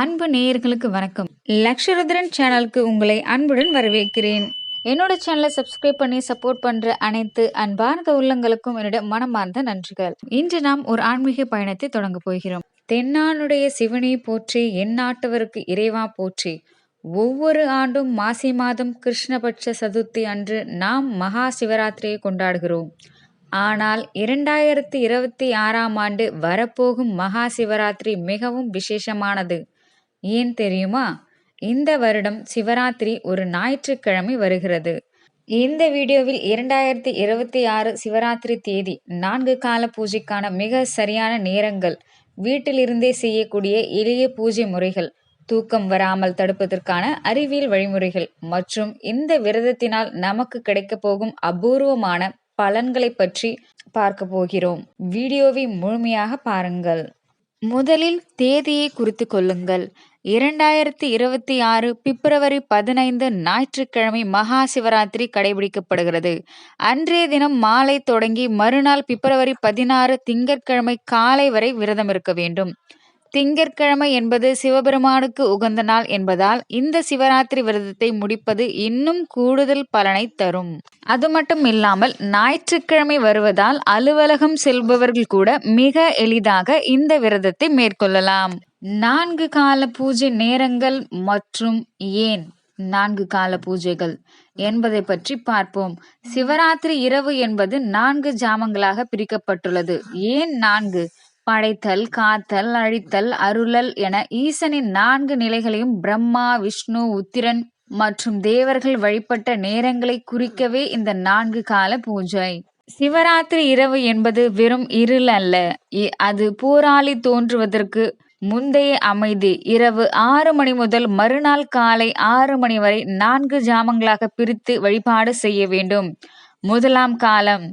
அன்பு நேயர்களுக்கு வணக்கம். லக்ஷருத்ரன் சேனலுக்கு உங்களை அன்புடன் வரவேற்கிறேன். என்னோட சேனலை சப்ஸ்கிரைப் பண்ணி சப்போர்ட் பண்ற அனைத்து அன்பார்ந்த உள்ளங்களுக்கும் என்னோட மனமார்ந்த நன்றிகள். இன்று நாம் ஒரு ஆன்மீக பயணத்தை தொடங்க போகிறோம். தென்னானுடைய சிவனை போற்றி எந்நாட்டவருக்கு இறைவா போற்றி. ஒவ்வொரு ஆண்டும் மாசி மாதம் கிருஷ்ணபட்ச சதுர்த்தி அன்று நாம் மகா சிவராத்திரியை கொண்டாடுகிறோம். ஆனால் இரண்டாயிரத்தி இருபத்தி ஆறாம் ஆண்டு வரப்போகும் மகா சிவராத்திரி மிகவும் விசேஷமானது. ஏன் தெரியுமா? இந்த வருடம் சிவராத்திரி ஒரு ஞாயிற்றுக்கிழமை வருகிறது. இந்த வீடியோவில் இரண்டாயிரத்தி இருபத்தி ஆறு சிவராத்திரி தேதி நான்கு கால பூஜைக்கான மிக சரியான நேரங்கள் வீட்டிலிருந்தே செய்யக்கூடிய எளிய பூஜை முறைகள் தூக்கம் வராமல் தடுப்பதற்கான அறிவியல் வழிமுறைகள் மற்றும் இந்த விரதத்தினால் நமக்கு கிடைக்கப் போகும் அபூர்வமான பலன்களை பற்றி பார்க்க போகிறோம். வீடியோவை முழுமையாக பாருங்கள். முதலில் தேதியை குறித்து கொள்ளுங்கள். இரண்டாயிரத்தி இருபத்தி ஆறு பிப்ரவரி பதினைந்து ஞாயிற்றுக்கிழமை மகா சிவராத்திரி கடைபிடிக்கப்படுகிறது. அன்றைய தினம் மாலை தொடங்கி மறுநாள் பிப்ரவரி பதினாறு திங்கட்கிழமை காலை வரை விரதம் இருக்க வேண்டும். திங்கட்கிழமை என்பது சிவபெருமானுக்கு உகந்த நாள் என்பதால் இந்த சிவராத்திரி விரதத்தை முடிப்பது இன்னும் கூடுதல் பலனை தரும். அது மட்டும் இல்லாமல் ஞாயிற்றுக்கிழமை வருவதால் அலுவலகம் செல்பவர்கள் கூட மிக எளிதாக இந்த விரதத்தை மேற்கொள்ளலாம். நான்கு கால பூஜை நேரங்கள் மற்றும் ஏன் நான்கு கால பூஜைகள் என்பதை பற்றி பார்ப்போம். சிவராத்திரி இரவு என்பது நான்கு ஜாமங்களாக பிரிக்கப்பட்டுள்ளது. ஏன் நான்கு? படைத்தல் காத்தல் அழித்தல் அருளல் என ஈசனின் நான்கு நிலைகளையும் பிரம்மா விஷ்ணு உத்திரன் மற்றும் தேவர்கள் வழிபட்ட நேரங்களை குறிக்கவே இந்த நான்கு கால பூஜை. சிவராத்திரி இரவு என்பது வெறும் இருள் அல்ல. அது போராளி தோன்றுவதற்கு முந்தைய அமைதி. இரவு ஆறு மணி முதல் மறுநாள் காலை ஆறு மணி வரை நான்கு ஜாமங்களாக பிரித்து வழிபாடு செய்ய வேண்டும். முதலாம் காலம்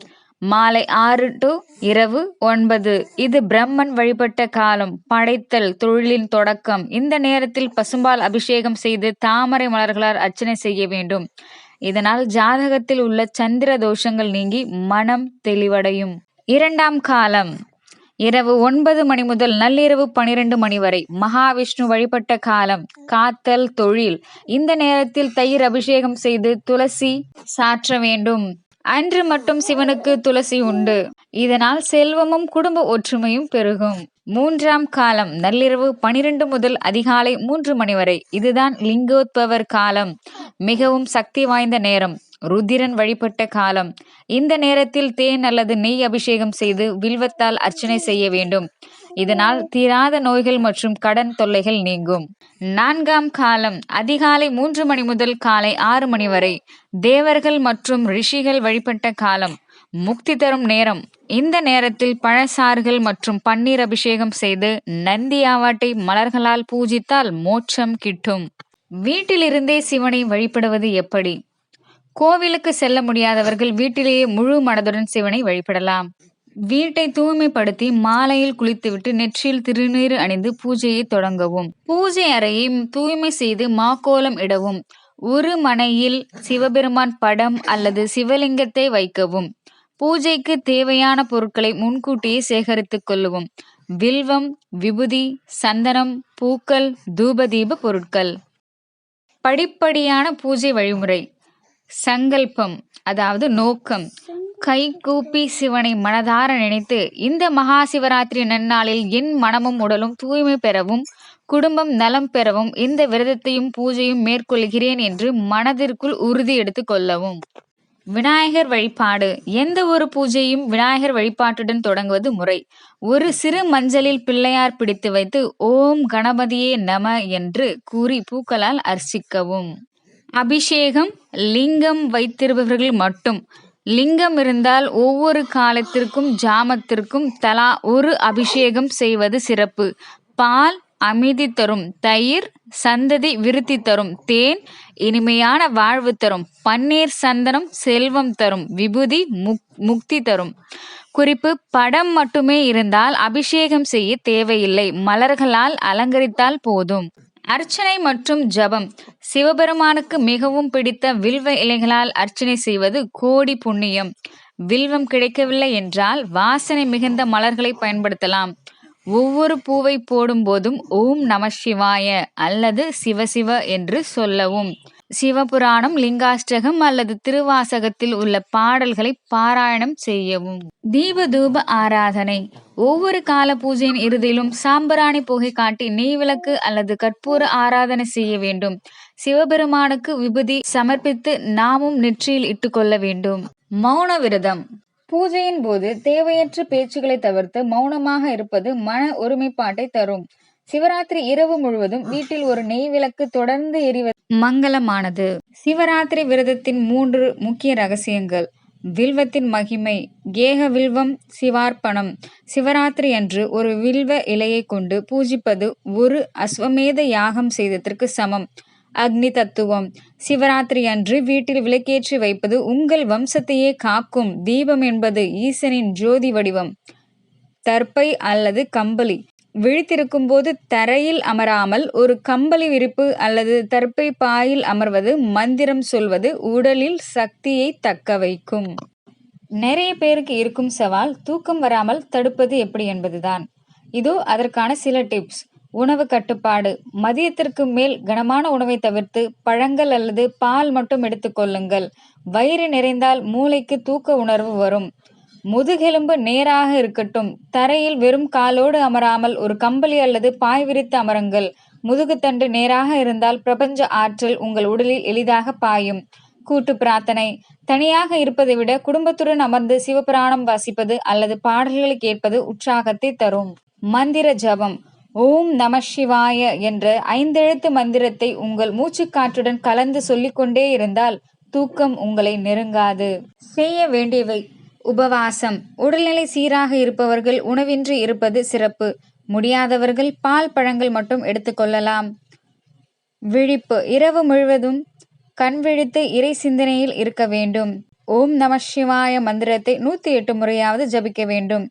மாலை ஆறு டு இரவு ஒன்பது. இது பிரம்மன் வழிபட்ட காலம் படைத்தல் தொழிலின் தொடக்கம். இந்த நேரத்தில் பசும்பால் அபிஷேகம் செய்து தாமரை மலர்களால் அர்ச்சனை செய்ய வேண்டும். இதனால் ஜாதகத்தில் உள்ள சந்திர தோஷங்கள் நீங்கி மனம் தெளிவடையும். இரண்டாம் காலம். இரவு ஒன்பது மணி முதல் நள்ளிரவு பனிரெண்டு மணி வரை மகாவிஷ்ணு வழிபட்ட காலம் காத்தல் தொழில். இந்த நேரத்தில் தயிர் அபிஷேகம் செய்து துளசி சாற்ற வேண்டும். அன்று மட்டும் சிவனுக்கு துளசி உண்டு. இதனால் செல்வமும் குடும்ப ஒற்றுமையும் பெருகும். மூன்றாம் காலம் நள்ளிரவு பனிரெண்டு முதல் அதிகாலை மூன்று மணி வரை. இதுதான் லிங்கோத்பவர் காலம். மிகவும் சக்தி வாய்ந்த நேரம். ருதிரன் வழிபட்ட காலம். இந்த நேரத்தில் தேன் அல்லது நெய் அபிஷேகம் செய்து வில்வத்தால் அர்ச்சனை செய்ய வேண்டும். இதனால் தீராத நோய்கள் மற்றும் கடன் தொல்லைகள் நீங்கும். நான்காம் காலம் அதிகாலை மூன்று மணி முதல் காலை ஆறு மணி வரை தேவர்கள் மற்றும் ரிஷிகள் வழிபட்ட காலம் முக்தி தரும் நேரம். இந்த நேரத்தில் பழசாறுகள் மற்றும் பன்னீர் அபிஷேகம் செய்து நந்தி ஆவாட்டை மலர்களால் பூஜித்தால் மோட்சம் கிட்டும். வீட்டிலிருந்தே சிவனை வழிபடுவது எப்படி? கோவிலுக்கு செல்ல முடியாதவர்கள் வீட்டிலேயே முழு மனதுடன் சிவனை வழிபடலாம். வீட்டை தூய்மைப்படுத்தி மாலையில் குளித்துவிட்டு நெற்றியில் திருநீர் அணிந்து பூஜையை தொடங்கவும். பூஜை அறையை தூய்மை செய்து மாக்கோலம் இடவும். ஒரு மனையில் சிவபெருமான் படம் அல்லது சிவலிங்கத்தை வைக்கவும். பூஜைக்கு தேவையான பொருட்களை முன்கூட்டியே சேகரித்துக் கொள்ளவும். வில்வம் விபுதி சந்தனம் பூக்கள் தூபதீப பொருட்கள். படிப்படியான பூஜை வழிமுறை. சங்கல்பம் அதாவது நோக்கம். கை கூப்பி சிவனை மனதார நினைத்து இந்த மகா சிவராத்திரி நன்னாளில் என் மனமும் உடலும் தூய்மை பெறவும் குடும்பம் நலம் பெறவும் இந்த விரதத்தையும் பூஜையும் மேற்கொள்கிறேன் என்று மனதிற்குள் உறுதி எடுத்து கொள்ளவும். விநாயகர் வழிபாடு. எந்த ஒரு பூஜையும் விநாயகர் வழிபாட்டுடன் தொடங்குவது முறை. ஒரு சிறு மஞ்சளில் பிள்ளையார் பிடித்து வைத்து ஓம் கணபதியே நம என்று கூறி பூக்களால் அர்ச்சிக்கவும். அபிஷேகம் லிங்கம் வைத்திருப்பவர்கள் மட்டும். லிங்கம் இருந்தால் ஒவ்வொரு காலத்திற்கும் ஜாமத்திற்கும் தலா ஒரு அபிஷேகம் செய்வது சிறப்பு. பால் அமைதி தரும் தயிர் சந்ததி விருத்தி தரும் தேன் இனிமையான வாழ்வு தரும் பன்னீர் சந்தனம் செல்வம் தரும் விபூதி முக் முக்தி தரும். குறிப்பு படம் மட்டுமே இருந்தால் அபிஷேகம் செய்ய தேவையில்லை மலர்களால் அலங்கரித்தால் போதும். அர்ச்சனை மற்றும் ஜபம். சிவபெருமானுக்கு மிகவும் பிடித்த வில்வ இலைகளால் அர்ச்சனை செய்வது கோடி புண்ணியம். வில்வம் கிடைக்கவில்லை என்றால் வாசனை மிகுந்த மலர்களை பயன்படுத்தலாம். ஒவ்வொரு பூவை போடும்போதும் ஓம் நம சிவாய அல்லது சிவசிவ என்று சொல்லவும். சிவபுராணம் லிங்காஷ்டகம் அல்லது திருவாசகத்தில் உள்ள பாடல்களை பாராயணம் செய்யவும். தீப தூப ஆராதனை. ஒவ்வொரு கால பூஜையின் இறுதியிலும் சாம்பராணி புகை காட்டி நெய்விளக்கு அல்லது கற்பூர ஆராதனை செய்ய வேண்டும். சிவபெருமானுக்கு விபதி சமர்ப்பித்து நாமும் நெற்றியில் இட்டுக்கொள்ள வேண்டும். மௌன விரதம். பூஜையின் போது தேவையற்ற பேச்சுகளை தவிர்த்து மௌனமாக இருப்பது மன ஒருமைப்பாட்டை தரும். சிவராத்திரி இரவு முழுவதும் வீட்டில் ஒரு நெய் விளக்கு தொடர்ந்து எரிவது மங்களமானது. சிவராத்திரி விரதத்தின் மூன்று முக்கிய ரகசியங்கள். வில்வத்தின் மகிமை கேக வில்வம் சிவார்ப்பணம். சிவராத்திரி அன்று ஒரு வில்வ இலையை கொண்டு பூஜிப்பது ஒரு அஸ்வமேத யாகம் செய்ததற்கு சமம். அக்னி தத்துவம். சிவராத்திரி அன்று வீட்டில் விளக்கேற்றி வைப்பது உங்கள் வம்சத்தையே காக்கும் தீபம் என்பது ஈசனின் ஜோதி வடிவம். தர்ப்பை அல்லது கம்பளி. விழித்திருக்கும் போது தரையில் அமராமல் ஒரு கம்பளி விரிப்பு அல்லது தற்பை பாயில் அமர்வது மந்திரம் சொல்வது உடலில் சக்தியை தக்க வைக்கும். நிறைய பேருக்கு இருக்கும் சவால் தூக்கம் வராமல் தடுப்பது எப்படி என்பதுதான். இதோ அதற்கான சில டிப்ஸ். உணவு கட்டுப்பாடு. மதியத்திற்கு மேல் கனமான உணவை தவிர்த்து பழங்கள் அல்லது பால் மட்டும் எடுத்துக்கொள்ளுங்கள் வயிறு நிறைந்தால் மூளைக்கு தூக்க உணர்வு வரும். முதுகெலும்பு நேராக இருக்கட்டும். தரையில் வெறும் காலோடு அமராமல் ஒரு கம்பளி அல்லது பாய் விரித்து அமருங்கள். முதுகுத்தண்டு நேராக இருந்தால் பிரபஞ்ச ஆற்றல் உங்கள் உடலில் எளிதாக பாயும். கூட்டு பிரார்த்தனை. தனியாக இருப்பதை விட குடும்பத்துடன் அமர்ந்து சிவபுராணம் வாசிப்பது அல்லது பாடல்களை கேட்பது உற்சாகத்தை தரும். மந்திர ஜபம். ஓம் நம சிவாய என்ற ஐந்தெழுத்து மந்திரத்தை உங்கள் மூச்சுக்காற்றுடன் கலந்து சொல்லிக்கொண்டே இருந்தால் தூக்கம் உங்களை நெருங்காது. செய்ய வேண்டியவை. உபவாசம். உடல்நிலை சீராக இருப்பவர்கள் உணவின்றி இருப்பது சிறப்பு. முடியாதவர்கள் பால் பழங்கள் மட்டும் எடுத்துக்கொள்ளலாம் விழிப்பு. இரவு முழுவதும் கண் விழித்து இறை சிந்தனையில் இருக்க வேண்டும். ஓம் நம சிவாய மந்திரத்தை நூத்தி எட்டு முறையாவது ஜபிக்க வேண்டும்.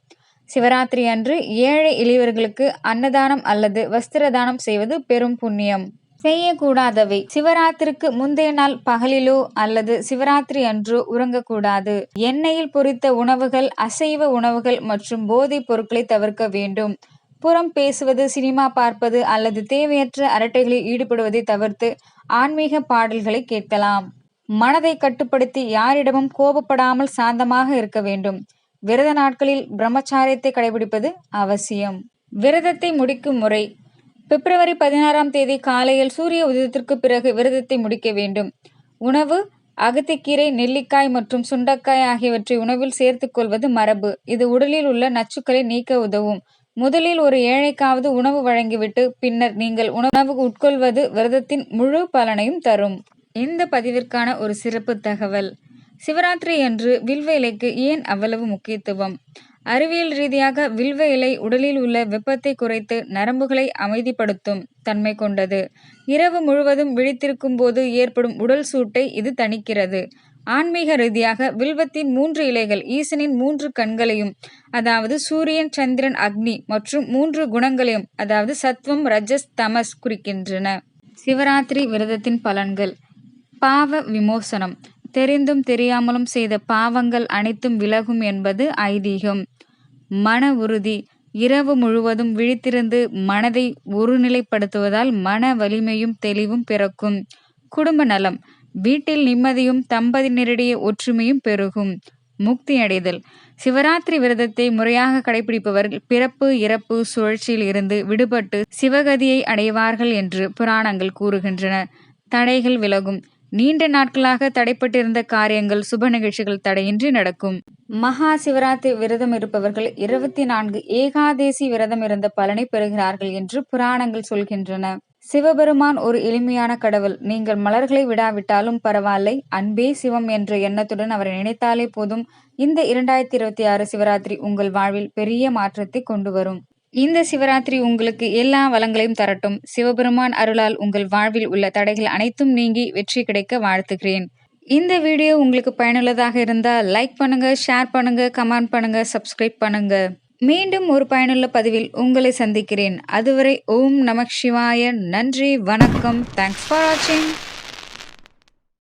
சிவராத்திரி அன்று ஏழை எளியவர்களுக்கு அன்னதானம் அல்லது வஸ்திர தானம் செய்வது பெரும் புண்ணியம். செய்யக்கூடாதவை. சிவராத்திரிக்கு முந்தைய நாள் பகலிலோ அல்லது சிவராத்திரி அன்றோ உறங்கக்கூடாது. எண்ணெயில் பொரித்த உணவுகள் அசைவ உணவுகள் மற்றும் போதைப் பொருட்களை தவிர்க்க வேண்டும். புறம் பேசுவது சினிமா பார்ப்பது அல்லது தேவையற்ற அரட்டைகளில் ஈடுபடுவதை தவிர்த்து ஆன்மீக பாடல்களை கேட்கலாம். மனதை கட்டுப்படுத்தி யாரிடமும் கோபப்படாமல் சாந்தமாக இருக்க வேண்டும். விரத நாட்களில் பிரம்மச்சாரியத்தை கடைபிடிப்பது அவசியம். விரதத்தை முடிக்கும் முறை பிப்ரவரி பதினாறாம் தேதி காலையில் சூரிய உதயத்திற்கு பிறகு விரதத்தை முடிக்க வேண்டும். உணவு அகத்திக்கீரை நெல்லிக்காய் மற்றும் சுண்டக்காய் ஆகியவற்றை உணவில் சேர்த்துக் கொள்வது மரபு. இது உடலில் உள்ள நச்சுக்களை நீக்க உதவும். முதலில் ஒரு ஏழைக்காவது உணவு வழங்கிவிட்டு பின்னர் நீங்கள் உணவு உட்கொள்வது விரதத்தின் முழு பலனையும் தரும். இந்த பதிவிற்கான ஒரு சிறப்பு தகவல். சிவராத்திரி அன்று வில்வ இலைக்கு ஏன் அவ்வளவு முக்கியத்துவம்? அறிவியல் ரீதியாக வில்வ இலை உடலில் உள்ள வெப்பத்தை குறைத்து நரம்புகளை அமைதிப்படுத்தும் தன்மை கொண்டது. இரவு முழுவதும் விழித்திருக்கும் போது ஏற்படும் உடல் சூட்டை இது தணிக்கிறது. ஆன்மீக ரீதியாக வில்வத்தின் மூன்று இலைகள் ஈசனின் மூன்று கண்களையும் அதாவது சூரியன் சந்திரன் அக்னி மற்றும் மூன்று குணங்களையும் அதாவது சத்வம் ரஜஸ் தமஸ் குறிக்கின்றன. சிவராத்திரி விரதத்தின் பலன்கள். பாவ விமோசனம். தெரிந்தும் தெரியாமலும் செய்த பாவங்கள் அனைத்தும் விலகும் என்பது ஐதீகம். மன உறுதி இரவு முழுவதும் விழித்திருந்து மனதை ஒருநிலைப்படுத்துவதால் மன வலிமையும் தெளிவும் பிறக்கும். குடும்ப நலம் வீட்டில் நிம்மதியும் தம்பதியினரிடையே ஒற்றுமையும் பெருகும். முக்தி அடைதல் சிவராத்திரி விரதத்தை முறையாக கடைபிடிப்பவர்கள் பிறப்பு இறப்பு சுழற்சியில் இருந்து விடுபட்டு சிவகதியை அடைவார்கள் என்று புராணங்கள் கூறுகின்றன. தடைகள் விலகும் நீண்ட நாட்களாக தடைப்பட்டிருந்த காரியங்கள் சுப நிகழ்ச்சிகள் தடையின்றி நடக்கும். மகா சிவராத்திரி விரதம் இருப்பவர்கள் இருபத்தி நான்கு ஏகாதேசி விரதம் இருந்த பலனை பெறுகிறார்கள் என்று புராணங்கள் சொல்கின்றன. சிவபெருமான் ஒரு எளிமையான கடவுள். நீங்கள் மலர்களை விடாவிட்டாலும் பரவாயில்லை. அன்பே சிவம் என்ற எண்ணத்துடன் அவரை நினைத்தாலே போதும். இந்த இரண்டாயிரத்தி இருபத்தி ஆறு சிவராத்திரி உங்கள் வாழ்வில் பெரிய மாற்றத்தை கொண்டு வரும். இந்த சிவராத்திரி உங்களுக்கு எல்லா வளங்களையும் தரட்டும். சிவபெருமான் அருளால் உங்கள் வாழ்வில் உள்ள தடைகள் அனைத்தும் நீங்கி வெற்றி கிடைக்க வாழ்த்துகிறேன். இந்த வீடியோ உங்களுக்கு பயனுள்ளதாக இருந்தால் லைக் பண்ணுங்க ஷேர் பண்ணுங்க கமெண்ட் பண்ணுங்க சப்ஸ்கிரைப் பண்ணுங்க. மீண்டும் ஒரு பயனுள்ள பதிவில் உங்களை சந்திக்கிறேன். அதுவரை ஓம் நமக் சிவாய. நன்றி வணக்கம். தேங்க்ஸ் ஃபார் வாட்சிங்